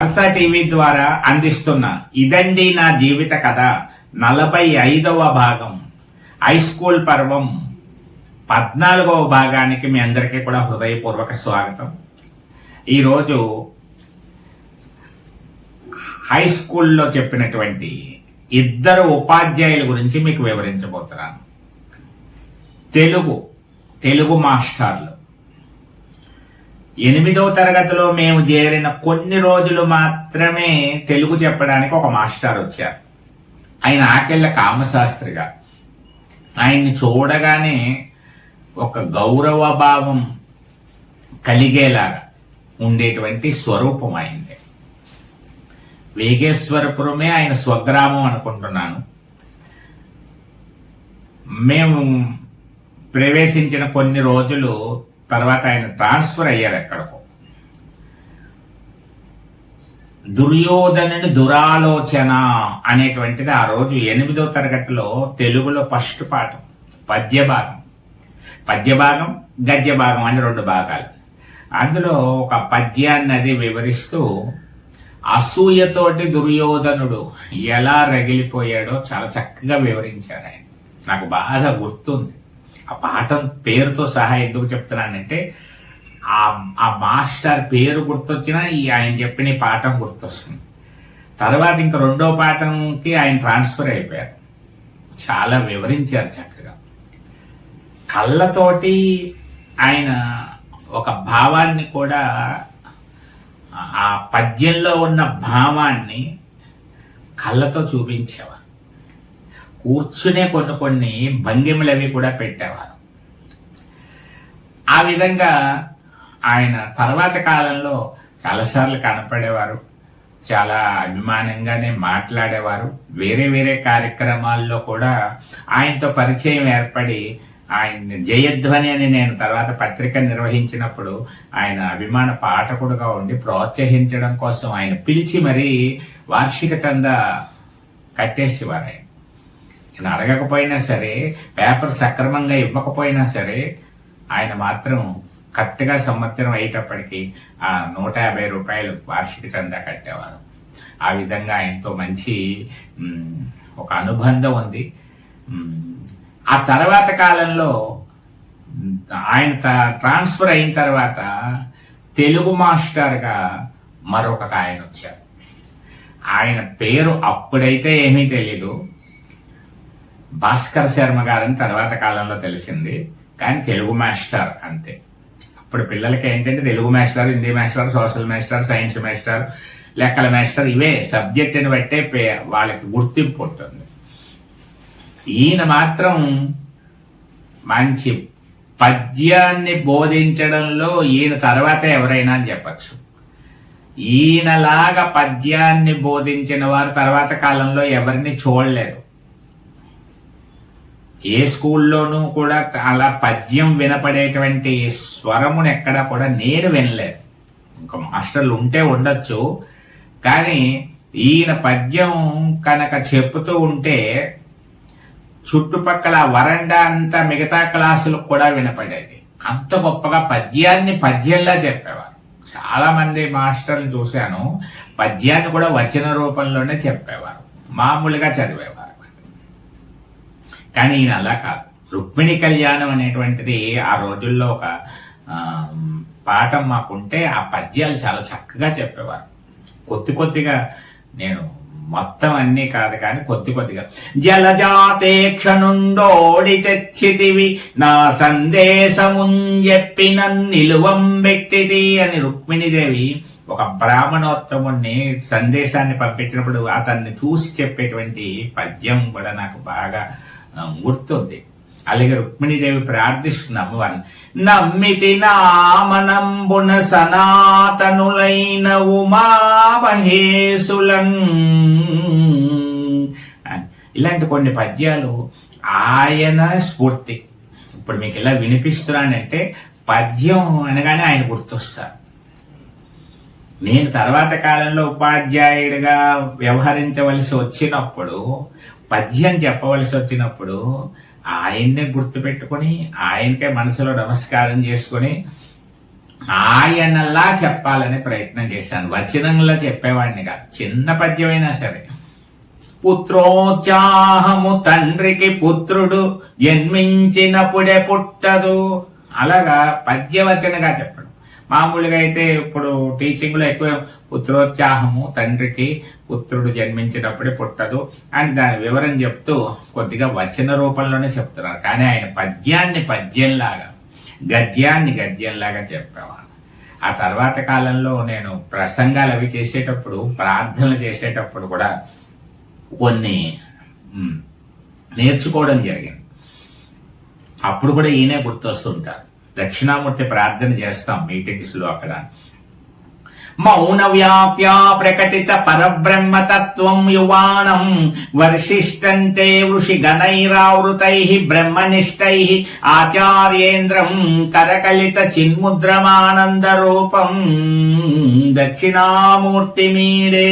అసా TV ద్వారా అందిస్తున్న ఇదండి నా జీవిత కథ నలభై ఐదవ భాగం. హై స్కూల్ పర్వం పద్నాలుగవ భాగానికి మీ అందరికీ కూడా హృదయపూర్వక స్వాగతం. ఈరోజు హై స్కూల్లో చెప్పినటువంటి ఇద్దరు ఉపాధ్యాయుల గురించి మీకు వివరించబోతున్నాను తెలుగు తెలుగు మాస్టర్లు. ఎనిమిదవ తరగతిలో మేము చేరిన కొన్ని రోజులు మాత్రమే తెలుగు చెప్పడానికి ఒక మాస్టర్ వచ్చారు. ఆయన ఆకెళ్ళ కామశాస్త్రిగా. ఆయన్ని చూడగానే ఒక గౌరవ భావం కలిగేలాగా ఉండేటువంటి స్వరూపం అయింది వేగేశ్వరపురమే ఆయన స్వగ్రామం అనుకుంటున్నాను. మేము ప్రవేశించిన కొన్ని రోజులు తర్వాత ఆయన ట్రాన్స్ఫర్ అయ్యారు ఎక్కడికో. దుర్యోధనుని దురాలోచన అనేటువంటిది ఆ రోజు ఎనిమిదో తరగతిలో తెలుగులో ఫస్ట్ పాఠం పద్య భాగం పద్య భాగం గద్య భాగం అని రెండు భాగాలు. అందులో ఒక పద్యాన్ని అది వివరిస్తూ అసూయతోటి దుర్యోధనుడు ఎలా రగిలిపోయాడో చాలా చక్కగా వివరించారు ఆయన. నాకు బాగా గుర్తుంది. ఆ పాఠం పేరుతో సహా ఎందుకు చెప్తున్నానంటే ఆ ఆ మాస్టర్ పేరు గుర్తొచ్చినా ఈ ఆయన చెప్పిన పాఠం గుర్తొస్తుంది. తర్వాత ఇంక రెండో పాఠంకి ఆయన ట్రాన్స్ఫర్ అయిపోయారు. చాలా వివరించారు చక్కగా. కళ్ళతోటి ఆయన ఒక భావాన్ని కూడా ఆ పద్యంలో ఉన్న భావాన్ని కళ్ళతో చూపించేవారు. కూర్చునే కొన్ని కొన్ని భంగిమలు అవి కూడా పెట్టేవారు. ఆ విధంగా ఆయన తర్వాత కాలంలో చాలాసార్లు కనపడేవారు చాలా అభిమానంగానే మాట్లాడేవారు. వేరే వేరే కార్యక్రమాల్లో కూడా ఆయనతో పరిచయం ఏర్పడి ఆయన జయధ్వని అని నేను తర్వాత పత్రిక నిర్వహించినప్పుడు ఆయన అభిమాన పాఠకుడుగా ఉండి ప్రోత్సహించడం కోసం ఆయన పిలిచి మరీ వార్షిక చంద కట్టేసేవారు ఆయన. నేను అడగకపోయినా సరే పేపర్ సక్రమంగా ఇవ్వకపోయినా సరే ఆయన మాత్రం కరెక్ట్గా సంవత్సరం అయ్యేటప్పటికి ఆ నూట యాభై రూపాయలు వార్షిక చందా కట్టేవారు. ఆ విధంగా ఆయనతో మంచి ఒక అనుబంధం ఉంది. ఆ తర్వాత కాలంలో ఆయన త- ట్రాన్స్ఫర్ అయిన తర్వాత తెలుగు మాస్టర్గా మరొక ఆయన వచ్చారు. ఆయన పేరు అప్పుడైతే ఏమీ తెలీదు. భాస్కర్ శర్మ గారని తర్వాత కాలంలో తెలిసింది కానీ తెలుగు మాస్టర్ అంతే. అప్పుడు పిల్లలకి ఏంటంటే Telugu master Hindi master social master science master లెక్కల మాస్టర్ ఇవే సబ్జెక్టుని బట్టే పే- వాళ్ళకి గుర్తింపు ఉంటుంది. ఈయన మాత్రం మంచి పద్యాన్ని బోధించడంలో ఈయన తర్వాత ఎవరైనా అని చెప్పచ్చు. ఈయనలాగా పద్యాన్ని బోధించిన వారు తర్వాత కాలంలో ఎవరిని చూడలేదు. ఏ స్కూల్లోనూ కూడా అలా పద్యం వినపడేటువంటి స్వరమును ఎక్కడా కూడా నేను వినలేదు. ఇంకా మాస్టర్లు ఉంటే ఉండొచ్చు. కానీ ఈయన పద్యం కనుక చెప్తూ ఉంటే చుట్టుపక్కల వరండా అంతా మిగతా క్లాసులకు కూడా వినపడేది. అంత గొప్పగా పద్యాన్ని పద్యంలా చెప్పేవారు. చాలా మంది మాస్టర్లు చూశాను పద్యాన్ని కూడా వచన రూపంలోనే చెప్పేవారు. మామూలుగా చదివేవారు. కానీ ఈయన అలా కాదు. రుక్మిణి కళ్యాణం అనేటువంటిది ఆ రోజుల్లో ఒక పాఠం మాకుంటే ఆ పద్యాలు చాలా చక్కగా చెప్పేవారు. కొద్ది కొద్దిగా నేను మొత్తం అన్నీ కాదు కానీ కొద్ది కొద్దిగా. జలజాతేక్షనుండోడి తెచ్చితివి నా సందేశమున్ చెప్పి నిలువం పెట్టిది అని రుక్మిణీదేవి ఒక బ్రాహ్మణోత్తముణ్ణి సందేశాన్ని పంపించినప్పుడు అతన్ని చూసి చెప్పేటువంటి పద్యం కూడా నాకు బాగా గుర్తుంది. అలాగే రుక్మిణీదేవి ప్రార్థిస్తుంది అమ్మవారిని నమ్మితి నామనంబున సనాతనులైన ఉమామహేశులం ఇలాంటి కొన్ని పద్యాలు ఆయన స్ఫూర్తి. ఇప్పుడు మీకు ఇలా వినిపిస్తున్నానంటే పద్యం అనగానే ఆయన గుర్తొస్తారు. నేను తర్వాత కాలంలో ఉపాధ్యాయుడిగా వ్యవహరించవలసి వచ్చినప్పుడు పద్యం చెప్పవలసి వచ్చినప్పుడు ఆయన్నే గుర్తుపెట్టుకొని ఆయనకే మనసులో నమస్కారం చేసుకొని ఆయనలా చెప్పాలనే ప్రయత్నం చేశాను. వచనంలో చెప్పేవాడిని కాదు. చిన్న పద్యమైనా సరే. పుత్రోత్సాహము తండ్రికి పుత్రుడు జన్మించినప్పుడే పుట్టదు. అలాగా పద్యవచనగా చెప్పడం. మామూలుగా అయితే ఇప్పుడు టీచింగ్లో ఎక్కువ పుత్రోత్సాహము తండ్రికి పుత్రుడు జన్మించినప్పుడే పుట్టదు. అని దాని వివరం చెప్తూ కొద్దిగా వచన రూపంలోనే చెప్తున్నారు. కానీ ఆయన పద్యాన్ని పద్యంలాగా గద్యాన్ని గద్యంలాగా చెప్పేవాడు ఆ తర్వాత కాలంలో నేను ప్రసంగాలు అవి చేసేటప్పుడు ప్రార్థనలు చేసేటప్పుడు కూడా కొన్ని నేర్చుకోవడం జరిగింది. అప్పుడు కూడా ఈయనే గుర్తొస్తుంటారు. దక్షిణామూర్తి ప్రార్థన చేస్తాం మీటింగ్స్ అక్కడ. మౌన వ్యాప్యా ప్రకటిత పరబ్రహ్మతత్వం యువాణం వర్షిష్టంతే వృషి గణైరావృతై బ్రహ్మనిష్టై ఆచార్యేంద్రం కరకలిత చిన్ముద్రమానంద రూపం దక్షిణామూర్తి మీడే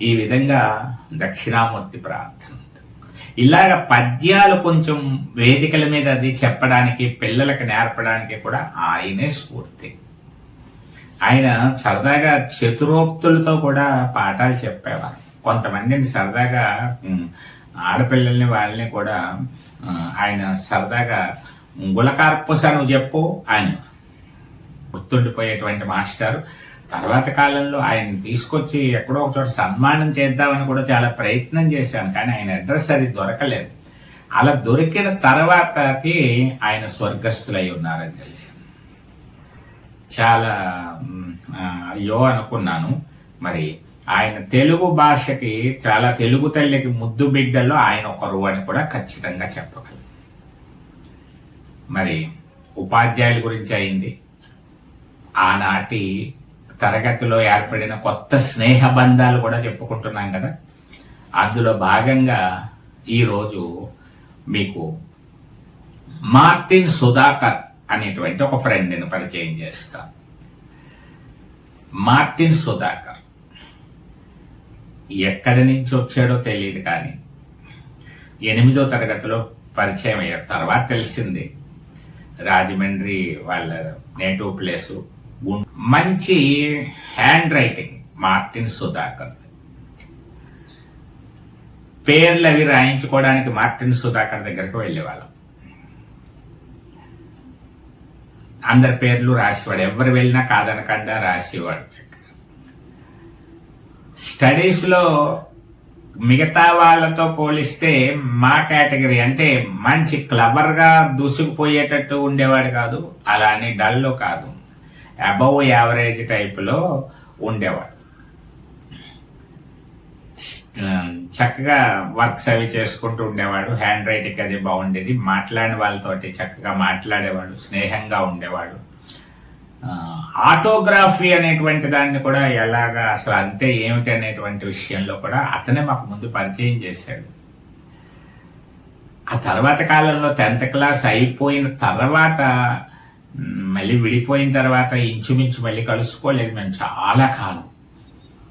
ఈ విధంగా దక్షిణామూర్తి ప్రార్థన ఇలాగ పద్యాలు కొంచెం వేదికల మీద అది చెప్పడానికి పిల్లలకు నేర్పడానికి కూడా ఆయనే స్ఫూర్తి. ఆయన సరదాగా చతురోక్తులతో కూడా పాఠాలు చెప్పేవారు. కొంతమందిని సరదాగా ఆడపిల్లల్ని వాళ్ళని కూడా ఆయన సరదాగా గులకార్పుస నువ్వు చెప్పు ఆయన గుర్తుండిపోయేటువంటి మాస్టర్. తర్వాత కాలంలో ఆయన తీసుకొచ్చి ఎక్కడో ఒక చోట సన్మానం చేద్దామని కూడా చాలా ప్రయత్నం చేశాను కానీ ఆయన అడ్రస్ అది దొరకలేదు. అలా దొరికిన తర్వాతకి ఆయన స్వర్గస్థులై ఉన్నారని తెలిసి. చాలా అయ్యో అనుకున్నాను. మరి ఆయన తెలుగు భాషకి చాలా తెలుగు తల్లికి ముద్దు బిడ్డల్లో ఆయన ఒకరు అని కూడా ఖచ్చితంగా చెప్పగలరు మరి ఉపాధ్యాయుల గురించి అయింది. ఆనాటి తరగతిలో ఏర్పడిన కొత్త స్నేహ బంధాలు కూడా చెప్పుకుంటున్నాం కదా. అందులో భాగంగా ఈరోజు మీకు మార్టిన్ సుధాకర్ అనేటువంటి ఒక ఫ్రెండ్ నేను పరిచయం చేస్తా. మార్టిన్ సుధాకర్ ఎక్కడి నుంచి వచ్చాడో తెలియదు కానీ ఎనిమిదో తరగతిలో పరిచయం అయ్యారు. తర్వాత తెలిసింది. రాజమండ్రి వాళ్ళ నేటివ్ ప్లేసు. మంచి హ్యాండ్ రైటింగ్ మార్టిన్ సుధాకర్. పేర్లు అవి రాయించుకోవడానికి మార్టిన్ సుధాకర్ దగ్గరకు వెళ్ళేవాళ్ళం. అందరి పేర్లు రాసేవాడు. ఎవరు వెళ్ళినా కాదనకుండా రాసేవాడు. స్టడీస్లో మిగతా వాళ్ళతో పోలిస్తే మా కేటగిరీ అంటే మంచి క్లవర్గా దూసుకుపోయేటట్టు ఉండేవాడు కాదు. అలానే డల్ కాదు. అబవ్ యావరేజ్ టైప్లో ఉండేవాడు. చక్కగా వర్క్స్ అవి చేసుకుంటూ ఉండేవాడు. హ్యాండ్ రైటింగ్ అది బాగుండేది. మాట్లాడిన వాళ్ళతోటి చక్కగా మాట్లాడేవాడు. స్నేహంగా ఉండేవాడు. ఆటోగ్రఫీ అనేటువంటి దాన్ని కూడా ఎలాగా అసలు అంతే ఏమిటి అనేటువంటి విషయంలో కూడా అతనే మాకు ముందు పరిచయం చేశాడు. ఆ తర్వాత కాలంలో టెన్త్ క్లాస్ అయిపోయిన తర్వాత మళ్ళీ విడిపోయిన తర్వాత ఇంచుమించు మళ్ళీ కలుసుకోలేదు మేము. చాలా కాలం.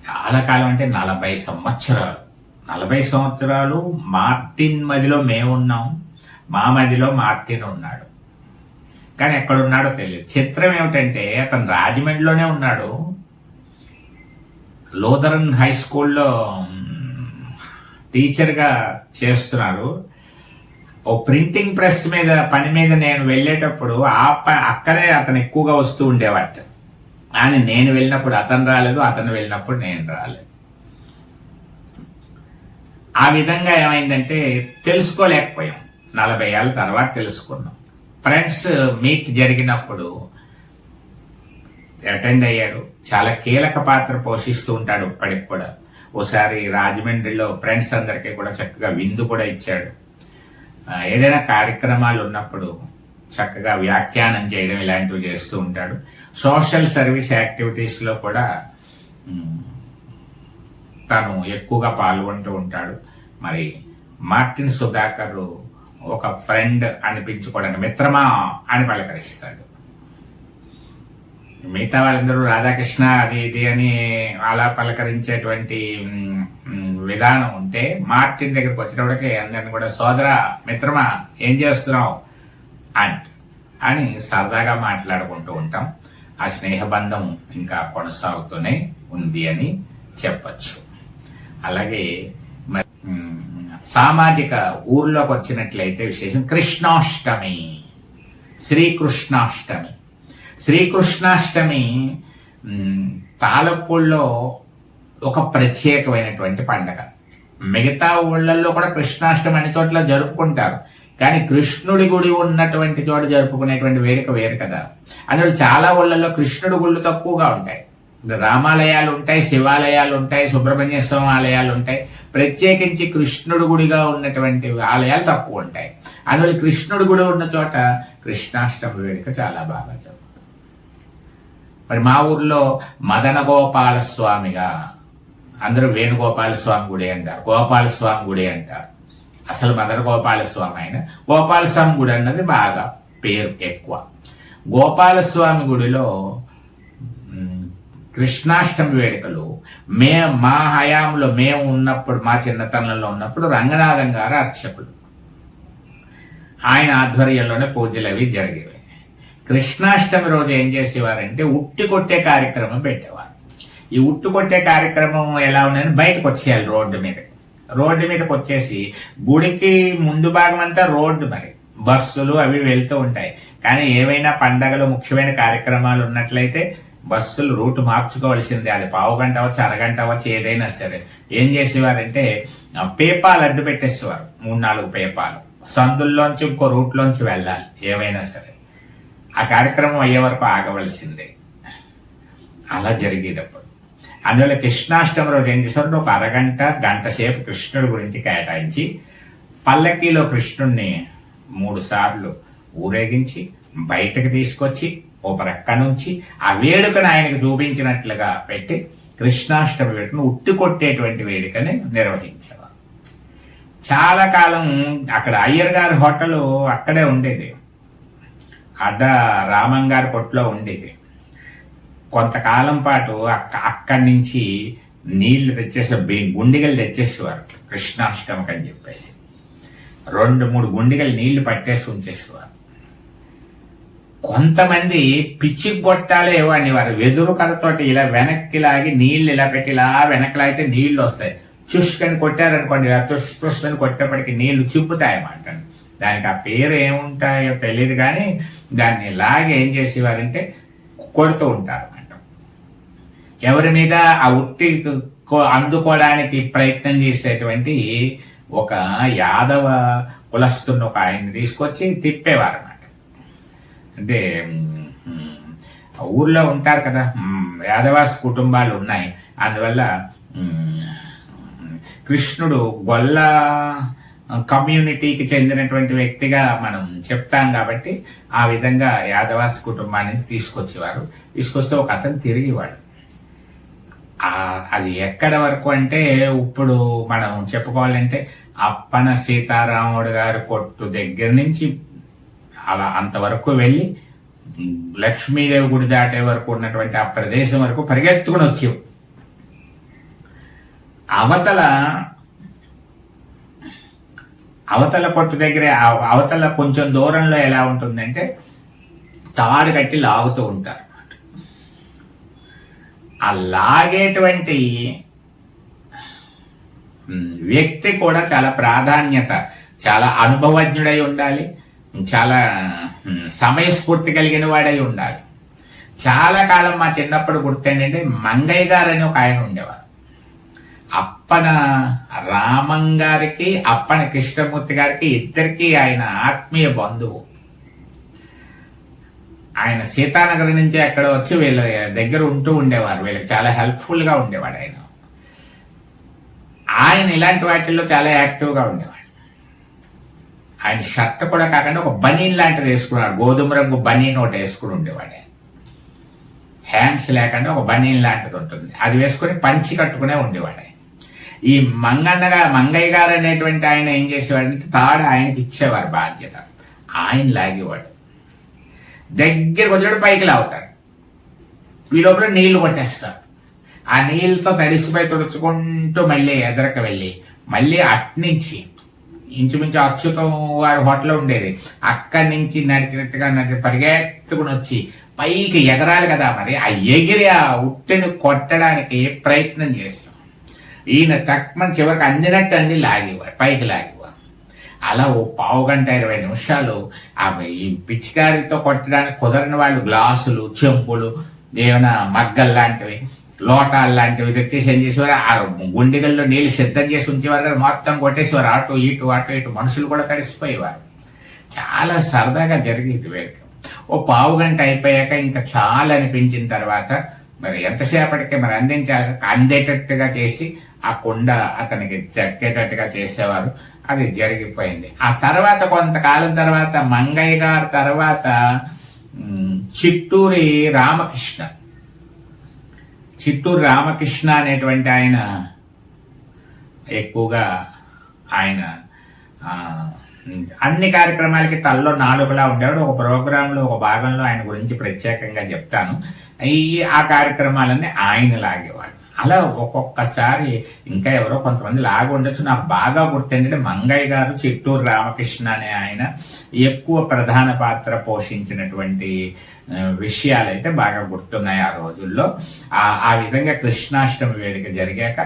చాలా కాలం అంటే నలభై సంవత్సరాలు. నలభై సంవత్సరాలు మార్టిన్ మదిలో మేమున్నాం మా మదిలో మార్టిన్ ఉన్నాడు. కానీ ఎక్కడున్నాడో తెలియదు. చిత్రం ఏమిటంటే అతను రాజమండ్రిలోనే ఉన్నాడు. లోదరన్ హై స్కూల్లో టీచర్గా చేస్తున్నారు ఓ ప్రింటింగ్ ప్రెస్ మీద పని మీద నేను వెళ్ళేటప్పుడు ఆ ప- అక్కడే అతను ఎక్కువగా వస్తూ ఉండేవాట కానీ నేను వెళ్ళినప్పుడు అతను రాలేదు అతను వెళ్ళినప్పుడు నేను రాలేదు. ఆ విధంగా ఏమైందంటే తెలుసుకోలేకపోయాం. నలభై ఏళ్ళ తర్వాత తెలుసుకున్నాం. ఫ్రెండ్స్ మీట్ జరిగినప్పుడు అటెండ్ అయ్యాడు. చాలా కీలక పాత్ర పోషిస్తూ ఉంటాడు ఇప్పటికి కూడా. ఓసారి రాజమండ్రిలో ఫ్రెండ్స్ అందరికీ కూడా చక్కగా విందు కూడా ఇచ్చాడు. ఏదైనా కార్యక్రమాలు ఉన్నప్పుడు చక్కగా వ్యాఖ్యానం చేయడం ఇలాంటివి చేస్తూ ఉంటాడు. సోషల్ సర్వీస్ యాక్టివిటీస్లో కూడా తను ఎక్కువగా పాల్గొంటూ ఉంటాడు. మరి మార్టిన్ సుధాకర్ ఒక ఫ్రెండ్ అనిపించుకోవడానికి మిత్రమా అని పలకరిస్తాడు. మిగతా వాళ్ళందరూ రాధాకృష్ణ అది ఇది అని అలా పలకరించేటువంటి విధానం ఉంటే మార్టిన్ దగ్గరికి వచ్చేటప్పటికి అందరిని కూడా సోదర మిత్రమా ఏం చేస్తున్నావు? అంట అని సరదాగా మాట్లాడుకుంటూ ఉంటాం. ఆ స్నేహబంధం ఇంకా కొనసాగుతూనే ఉంది అని చెప్పచ్చు. అలాగే మరి సామాజిక ఊర్లోకి వచ్చినట్లయితే విశేషం కృష్ణాష్టమి శ్రీకృష్ణాష్టమి. శ్రీకృష్ణాష్టమి మ్, తాలపూళ్ళలో ఒక ప్రత్యేకమైనటువంటి పండగ. మిగతా ఊళ్ళల్లో కూడా కృష్ణాష్టమి అన్ని చోట్ల జరుపుకుంటారు. కానీ కృష్ణుడి గుడి ఉన్నటువంటి చోట జరుపుకునేటువంటి వేడుక వేరు కదా. అందులో చాలా ఊళ్ళల్లో కృష్ణుడి గుళ్ళు తక్కువగా ఉంటాయి. రామాలయాలు ఉంటాయి శివాలయాలు ఉంటాయి సుబ్రహ్మణ్య స్వామి ఆలయాలు ఉంటాయి. ప్రత్యేకించి కృష్ణుడు గుడిగా ఉన్నటువంటి ఆలయాలు తక్కువ ఉంటాయి. అందువల్ల కృష్ణుడు గుడి ఉన్న చోట కృష్ణాష్టమి వేడుక చాలా బాగా జరుగుతుంది మరి మా ఊర్లో మదన గోపాల స్వామిగా అందరూ వేణుగోపాల స్వామి గుడి అంటారు గోపాల స్వామి గుడి అంటారు. అసలు మదన గోపాల స్వామి ఆయన గోపాల స్వామి గుడి అన్నది బాగా పేరు ఎక్కువ. గోపాల స్వామి గుడిలో కృష్ణాష్టమి వేడుకలు మే మా హయాంలో మేము ఉన్నప్పుడు మా చిన్నతనంలో ఉన్నప్పుడు రంగనాథం గారు అర్చకులు. ఆయన ఆధ్వర్యంలోనే పూజలు అవి జరిగేవి. కృష్ణాష్టమి రోజు ఏం చేసేవారంటే ఉట్టి కొట్టే కార్యక్రమం పెట్టేవారు. ఈ ఉట్టు కొట్టే కార్యక్రమం ఎలా ఉన్నది బయటకు వచ్చేయాలి రోడ్డు మీద. రోడ్డు మీదకి వచ్చేసి గుడికి ముందు భాగం అంతా రోడ్డు మరి. బస్సులు అవి వెళ్తూ ఉంటాయి. కానీ ఏవైనా పండగలు ముఖ్యమైన కార్యక్రమాలు ఉన్నట్లయితే బస్సులు రూట్ మార్చుకోవాల్సిందే. అది పావు గంట అవ్వచ్చు అరగంట అవ్వచ్చు ఏదైనా సరే. ఏం చేసేవారంటే పేపాలు అడ్డు పెట్టేసేవారు. మూడు నాలుగు పేపాలు. సందుల్లోంచి ఇంకో రూట్లోంచి వెళ్ళాలి ఏవైనా సరే. ఆ కార్యక్రమం అయ్యే వరకు ఆగవలసిందే. అలా జరిగేది అప్పుడు అందువల్ల కృష్ణాష్టమి రోజు ఏం చేశారు ఒక అరగంట గంట సేపు కృష్ణుడి గురించి కేటాయించి పల్లకీలో కృష్ణుణ్ణి మూడు సార్లు ఊరేగించి బయటకు తీసుకొచ్చి ఓ ప్రక్క నుంచి ఆ వేడుకను ఆయనకు చూపించినట్లుగా పెట్టి కృష్ణాష్టమి వేడుకను ఉట్టి కొట్టేటువంటి వేడుకని నిర్వహించేవారు. చాలా కాలం అక్కడ అయ్యర్ గారి హోటల్ అక్కడే ఉండేది. అడ్డ రామంగారి కొట్లో ఉండేది. కొంతకాలం పాటు అక్క అక్కడి నుంచి నీళ్ళు తెచ్చేసి గుండిగలు తెచ్చేసేవారు. కృష్ణాష్టమికి అని చెప్పేసి. రెండు మూడు గుండిగలు నీళ్ళు పట్టేసి ఉంచేసేవారు. కొంతమంది పిచ్చి కొట్టాలే ఇవ్వండి వారు. వెదురు కథతోటి ఇలా వెనక్కి లాగి నీళ్ళు ఇలా పెట్టి ఇలా వెనక్కి లాగితే నీళ్ళు వస్తాయి. చుష్కని కొట్టారనుకోండి ఇలా తుష్ తుష్ అని కొట్టేప్పటికి నీళ్ళు చిప్పుతాయన్నమాట. దానికి ఆ పేరు ఏముంటాయో తెలియదు కానీ దాన్ని లాగి ఏం చేసేవారంటే కొడుతూ ఉంటారు అన్నమాట ఎవరి మీద ఆ ఉట్టి అందుకోవడానికి ప్రయత్నం చేసేటువంటి ఒక యాదవ కులస్తున్న ఒక ఆయన్ని తీసుకొచ్చి తిప్పేవారు అన్నమాట అంటే ఊర్లో ఉంటారు కదా యాదవాస్ కుటుంబాలు ఉన్నాయి. అందువల్ల కృష్ణుడు గొల్ల కమ్యూనిటీకి చెందినటువంటి వ్యక్తిగా మనం చెప్తాం కాబట్టి ఆ విధంగా యాదవాస్ కుటుంబాన్ని తీసుకొచ్చేవారు. తీసుకొస్తే ఒక అతను తిరిగివాడు. అది ఎక్కడ వరకు అంటే ఇప్పుడు మనం చెప్పుకోవాలంటే అప్పన సీతారాముడు గారి కొట్టు దగ్గర నుంచి అలా అంతవరకు వెళ్ళి లక్ష్మీదేవి గుడి దాటే వరకు ఉన్నటువంటి ఆ ప్రదేశం వరకు పరిగెత్తుకుని వచ్చేవు అవతల అవతల కొట్టు దగ్గరే అవతల కొంచెం దూరంలో ఎలా ఉంటుందంటే తాడు కట్టి లాగుతూ ఉంటారు. ఆ లాగేటువంటి వ్యక్తి కూడా చాలా ప్రాధాన్యత చాలా అనుభవజ్ఞుడై ఉండాలి చాలా సమయస్ఫూర్తి కలిగిన వాడై ఉండాలి. చాలా కాలం మా చిన్నప్పుడు గుర్తేంటంటే మంగయ్య గారు అని ఒక ఆయన ఉండేవారు. అప్పన రామం గారికి అప్పన కృష్ణమూర్తి గారికి ఇద్దరికి ఆయన ఆత్మీయ బంధువు. ఆయన సీతానగర్ నుంచి ఎక్కడ వచ్చి వీళ్ళ దగ్గర ఉంటూ ఉండేవారు. వీళ్ళకి చాలా హెల్ప్ఫుల్గా ఉండేవాడు ఆయన. ఆయన ఇలాంటి వాటిల్లో చాలా యాక్టివ్గా ఉండేవాడు. ఆయన షర్ట్ కూడా కాకుండా ఒక బనీన్ లాంటిది వేసుకున్నాడు. గోధుమ రంగు బనీన్ ఒకటి వేసుకుని ఉండేవాడు హ్యాండ్స్ లేకుండా ఒక బనీన్ లాంటిది ఉంటుంది. అది వేసుకుని పంచి కట్టుకునే ఉండేవాడు ఈ మంగన్న గారు మంగయ్య గారు అనేటువంటి ఆయన ఏం చేసేవాడంటే తాడు ఆయనకి ఇచ్చేవారు బాధ్యత. ఆయన లాగేవాడు దగ్గరకు కొంచెం పైకి లాగుతాడు. ఈ లోపల నీళ్ళు కొట్టేస్తారు ఆ నీళ్ళతో తడిసిపోయి తుడుచుకుంటూ మళ్ళీ ఎదరక వెళ్ళి మళ్ళీ అట్నుంచి ఇంచుమించు అచ్యుతం వారి హోటల్ ఉండేది. అక్కడి నుంచి నడిచినట్టుగా నడిచి పరిగెత్తుకుని వచ్చి పైకి ఎగరాలి కదా మరి. ఆ ఎగిరి ఆ ఉట్టెని కొట్టడానికి ప్రయత్నం చేసి ఈయన తక్కువ చివరికి అందినట్టు అంది లాగేవాడు పైకి లాగేవాడు. అలా ఓ పావు గంట ఇరవై నిమిషాలు ఆమె ఈ పిచ్చికారితో కొట్టడానికి కుదరని వాళ్ళు గ్లాసులు చెంపులు ఏమైనా మగ్గల్ లాంటివి లోటాలు లాంటివి తెచ్చేసి ఏం చేసేవారు? ఆ గుండెగల్లో నీళ్ళు సిద్ధం చేసి ఉంచేవారు కదా మొత్తం కొట్టేసేవారు. అటు ఇటు అటు ఇటు మనుషులు కూడా తడిసిపోయేవారు. చాలా సరదాగా జరిగేది వేడుక. ఓ పావు గంట అయిపోయాక ఇంకా చాలా అనిపించిన తర్వాత మరి ఎంతసేపటికి మరి అందించాలి? అందేటట్టుగా చేసి ఆ కుండ అతనికి చెక్కేటట్టుగా చేసేవారు. అది జరిగిపోయింది. ఆ తర్వాత కొంతకాలం తర్వాత మంగయ్య గారి తర్వాత చిట్టూరి రామకృష్ణ. చిట్టూరు రామకృష్ణ అనేటువంటి ఆయన ఎక్కువగా ఆయన అన్ని కార్యక్రమాలకి తల్లో నాలుగులా ఉండేవాడు. ఒక ప్రోగ్రాంలో ఒక భాగంలో ఆయన గురించి ప్రత్యేకంగా చెప్తాను. ఈ ఆ కార్యక్రమాలన్నీ ఆయన లాగేవాడు అలా ఒక్కొక్కసారి ఇంకా ఎవరో కొంతమంది లాగి ఉండొచ్చు. నాకు బాగా గుర్తేంటంటే మంగయ్య గారు చిట్టూరు రామకృష్ణ అనే ఆయన ఎక్కువ ప్రధాన పాత్ర పోషించినటువంటి విషయాలు అయితే బాగా గుర్తున్నాయి ఆ రోజుల్లో. ఆ ఆ విధంగా కృష్ణాష్టమి వేడుక జరిగాక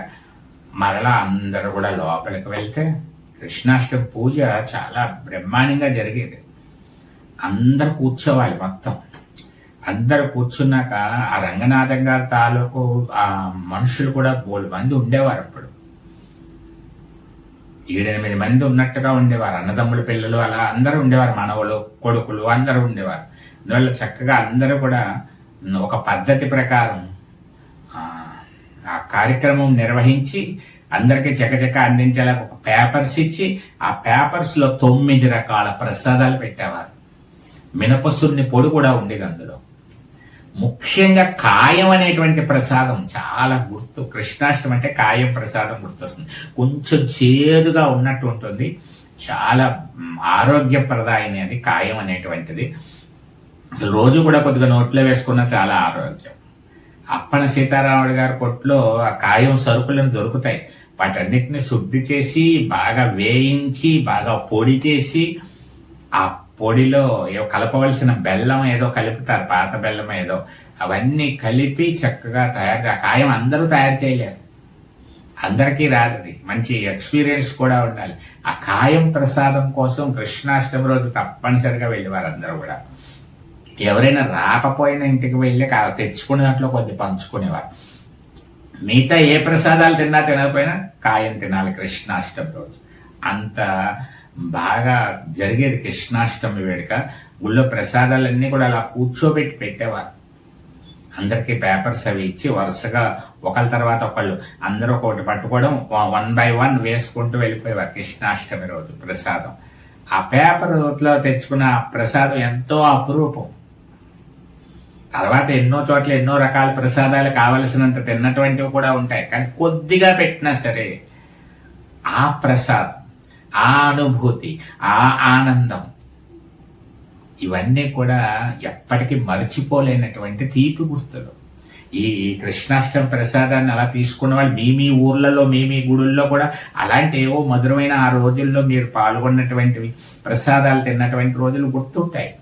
మరలా అందరూ కూడా లోపలికి వెళ్తే కృష్ణాష్టమి పూజ చాలా బ్రహ్మాండంగా జరిగేది. అందరు కూర్చోవాలి మొత్తం. అందరు కూర్చున్నాక ఆ రంగనాథం గారి తాలూకు ఆ మనుషులు కూడా బోల్ మంది ఉండేవారు అప్పుడు. ఏడెనిమిది మంది ఉన్నట్టుగా ఉండేవారు. అన్నదమ్ముల పిల్లలు అలా అందరూ ఉండేవారు. మనవలు కొడుకులు అందరూ ఉండేవారు. అందువల్ల చక్కగా అందరూ కూడా ఒక పద్ధతి ప్రకారం ఆ, కార్యక్రమం నిర్వహించి అందరికీ చకచక అందించేలా ఒక పేపర్స్ ఇచ్చి ఆ పేపర్స్లో తొమ్మిది రకాల ప్రసాదాలు పెట్టేవారు. మినపసున్ని పొడి కూడా ఉండేది అందులో. ముఖ్యంగా కాయం అనేటువంటి ప్రసాదం చాలా గుర్తు. కృష్ణాష్టమి అంటే కాయం ప్రసాదం గుర్తొస్తుంది. కొంచెం చేదుగా ఉన్నట్టు ఉంటుంది. చాలా మ్, కాయం అనేటువంటిది. అసలు రోజు కూడా కొద్దిగా నోట్లో వేసుకున్న చాలా ఆరోగ్యం. అప్పన సీతారాముడు గారి కొట్లో ఆ కాయం సరుకులను దొరుకుతాయి. వాటన్నిటిని శుద్ధి చేసి బాగా వేయించి బాగా పొడి చేసి ఆ పొడిలో ఏదో కలపవలసిన బెల్లం ఏదో కలుపుతారు పాత బెల్లం ఏదో. అవన్నీ కలిపి చక్కగా తయారు ఆ కాయం అందరూ తయారు చేయలేరు. అందరికీ రాదు మంచి ఎక్స్పీరియన్స్ కూడా ఉండాలి. ఆ కాయం ప్రసాదం కోసం కృష్ణాష్టమి రోజు తప్పనిసరిగా వెళ్ళేవారు అందరూ కూడా. ఎవరైనా రాకపోయినా ఇంటికి వెళ్ళి కా- తెచ్చుకునే దాంట్లో కొద్ది పంచుకునేవారు. మిగతా ఏ ప్రసాదాలు తిన్నా తినకపోయినా కాయం తినాలి కృష్ణాష్టమి రోజు. అంత బాగా జరిగేది కృష్ణాష్టమి వేడుక. గుళ్ళో ప్రసాదాలన్నీ కూడా అలా కూర్చోబెట్టి పెట్టేవారు. అందరికీ పేపర్స్ అవి ఇచ్చి వరుసగా ఒకళ్ళ తర్వాత ఒకళ్ళు అందరూ ఒకటి పట్టుకోవడం వన్ బై వన్ వేసుకుంటూ వెళ్ళిపోయేవారు కృష్ణాష్టమి రోజు ప్రసాదం. ఆ పేపర్లో తెచ్చుకున్న ఆ ప్రసాదం ఎంతో అపురూపం. తర్వాత ఎన్నో చోట్ల ఎన్నో రకాల ప్రసాదాలు కావలసినంత తిన్నటువంటివి కూడా ఉంటాయి. కానీ కొద్దిగా పెట్టినా సరే ఆ ప్రసాదం ఆ అనుభూతి ఆ ఆనందం. ఇవన్నీ కూడా ఎప్పటికీ మర్చిపోలేనటువంటి తీపి గుర్తులు. ఈ కృష్ణాష్టమి ప్రసాదాన్ని అలా తీసుకున్న వాళ్ళు మీ మీ ఊర్లలో మీ మీ గుడుల్లో కూడా అలాంటి ఏవో మధురమైన ఆ రోజుల్లో మీరు పాల్గొన్నటువంటివి ప్రసాదాలు తిన్నటువంటి రోజులు గుర్తుంటాయి.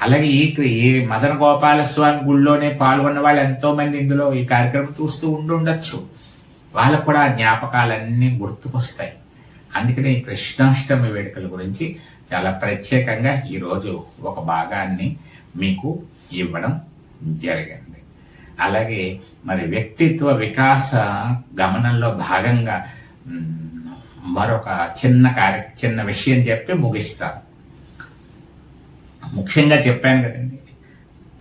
అలాగే ఈ మదన గోపాల స్వామి గుళ్ళోనే పాల్గొన్న వాళ్ళు ఎంతో మంది ఇందులో ఈ కార్యక్రమం చూస్తూ ఉండుండొచ్చు. వాళ్ళకు కూడా ఆ జ్ఞాపకాలన్నీ గుర్తుకొస్తాయి. అందుకనే కృష్ణాష్టమి వేడుకల గురించి చాలా ప్రత్యేకంగా ఈరోజు ఒక భాగాన్ని మీకు ఇవ్వడం జరిగింది. అలాగే మరి వ్యక్తిత్వ వికాస గమనంలో భాగంగా మరొక చిన్న కార్య చిన్న విషయం చెప్పి ముగిస్తాను. ముఖ్యంగా చెప్పాను కదండి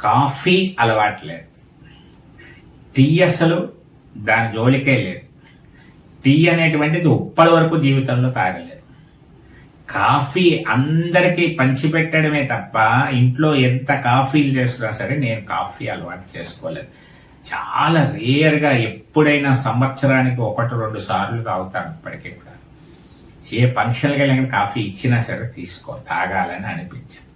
కాఫీ అలవాటు లేదు. టీ అసలు దాని జోలికే లేదు. టీ అనేటువంటిది ఉప్పటి వరకు జీవితంలో తాగలేదు. కాఫీ అందరికీ పంచిపెట్టడమే తప్ప ఇంట్లో ఎంత కాఫీలు చేస్తున్నా సరే నేను కాఫీ అలవాటు చేసుకోలేదు. చాలా రేర్గా ఎప్పుడైనా సంవత్సరానికి ఒకటి రెండు సార్లు తాగుతాను ఇప్పటికీ కూడా. ఏ ఫంక్షన్కి వెళ్ళిన కాఫీ ఇచ్చినా సరే తీసుకో తాగాలని అనిపించింది.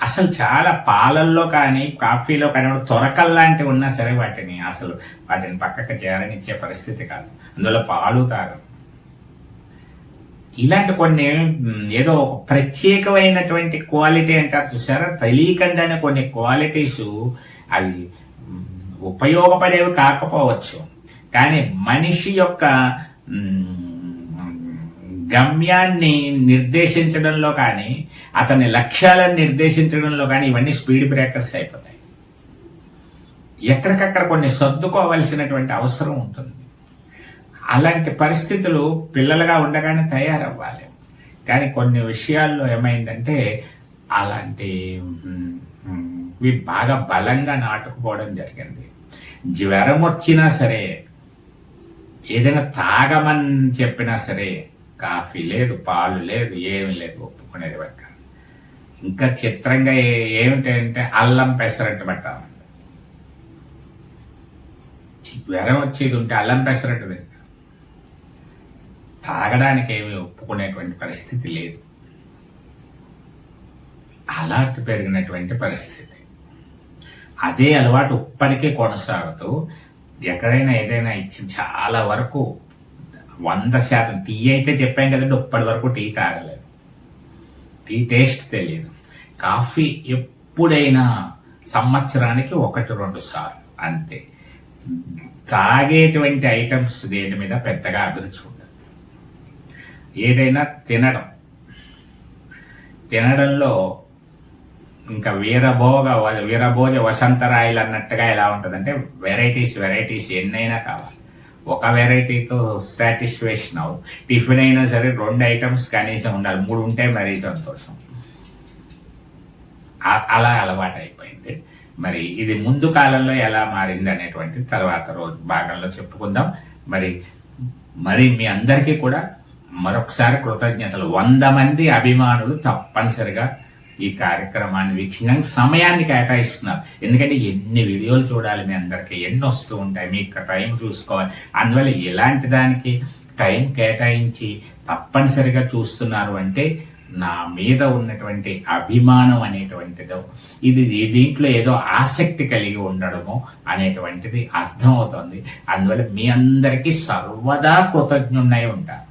అసలు చాలా పాలల్లో కానీ కాఫీలో కానీ తొరకల్లాంటివి ఉన్నా సరే వాటిని అసలు వాటిని పక్కకు చేరనిచ్చే పరిస్థితి కాదు. అందులో పాలు కాదు ఇలాంటి కొన్ని ఏదో ఒక ప్రత్యేకమైనటువంటి క్వాలిటీ అంటారు చూసారా తెలియకుండానే కొన్ని క్వాలిటీస్ అవి ఉపయోగపడేవి కాకపోవచ్చు. కానీ మనిషి యొక్క గమ్యాన్ని నిర్దేశించడంలో కానీ అతని లక్ష్యాలను నిర్దేశించడంలో కానీ ఇవన్నీ స్పీడ్ బ్రేకర్స్ అయిపోతాయి. ఎక్కడికక్కడ కొన్ని సర్దుకోవలసినటువంటి అవసరం ఉంటుంది. అలాంటి పరిస్థితులు పిల్లలుగా ఉండగానే తయారవ్వాలి. కానీ కొన్ని విషయాల్లో ఏమైందంటే అలాంటి ఇవి బాగా బలంగా నాటుకుపోవడం జరిగింది. జ్వరం వచ్చినా సరే ఏదైనా తాగమని చెప్పినా సరే కాఫీ లేదు పాలు లేదు ఏమి లేదు ఒప్పుకునేది పక్క ఇంకా చిత్రంగా ఏమిటంటే అల్లం పెసరట్టు పెట్టాలి జ్వరం వచ్చేది ఉంటే అల్లం పెసరట్టు తింటాం. తాగడానికి ఏమి ఒప్పుకునేటువంటి పరిస్థితి లేదు. అలర్ట్ పెరిగినటువంటి పరిస్థితి. అదే అలవాటు ఇప్పటికీ కొనసాగుతూ ఎక్కడైనా ఏదైనా ఇచ్చి చాలా వరకు వంద శాతం టీ అయితే చెప్పాం కదండి ఇప్పటి వరకు టీ తాగలేదు. టీ టేస్ట్ తెలియదు కాఫీ ఎప్పుడైనా సంవత్సరానికి ఒకటి రెండు సార్లు అంతే. తాగేటువంటి ఐటమ్స్ దేని మీద పెద్దగా అభిరుచి ఉండదు. ఏదైనా తినడం. తినడంలో ఇంకా వీరభోగ వీరభోజ వసంతరాయలు అన్నట్టుగా ఎలా ఉంటుందంటే వెరైటీస్ వెరైటీస్ ఎన్నైనా కావాలి. ఒక వెరైటీతో సాటిస్ఫాక్షన్ అవు. టిఫిన్ అయినా సరే రెండు ఐటమ్స్ కనీసం ఉండాలి. మూడు ఉంటే మరీ సంతోషం. అలా అలవాటు అయిపోయింది మరి ఇది ముందు కాలంలో ఎలా మారింది అనేటువంటి తర్వాత రోజు భాగంలో చెప్పుకుందాం. మరి మరి మీ అందరికీ కూడా మరొకసారి కృతజ్ఞతలు. వంద మంది అభిమానులు తప్పనిసరిగా ఈ కార్యక్రమాన్ని వీక్షించడానికి సమయాన్ని కేటాయిస్తున్నారు. ఎందుకంటే ఎన్ని వీడియోలు చూడాలి మీ అందరికీ ఎన్ని వస్తూ ఉంటాయి మీకు టైం చూసుకోవాలి. అందువల్ల ఎలాంటి దానికి టైం కేటాయించి తప్పనిసరిగా చూస్తున్నారు అంటే నా మీద ఉన్నటువంటి అభిమానం అనేటువంటిదో ఇది దీంట్లో ఏదో ఆసక్తి కలిగి ఉండడము అనేటువంటిది అర్థమవుతుంది. అందువల్ల మీ అందరికీ సర్వదా కృతజ్ఞున్నై ఉంటాను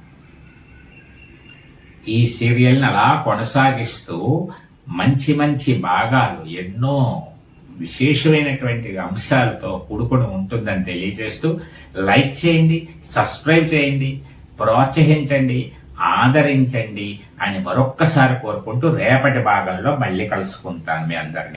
ఈ సీరియల్ని అలా కొనసాగిస్తూ మంచి మంచి భాగాలు ఎన్నో విశేషమైనటువంటి అంశాలతో కూడుకొని ఉంటుందని తెలియజేస్తూ లైక్ చేయండి సబ్స్క్రైబ్ చేయండి ప్రోత్సహించండి ఆదరించండి అని మరొక్కసారి కోరుకుంటూ రేపటి భాగంలో మళ్ళీ కలుసుకుంటాను మీ అందరినీ.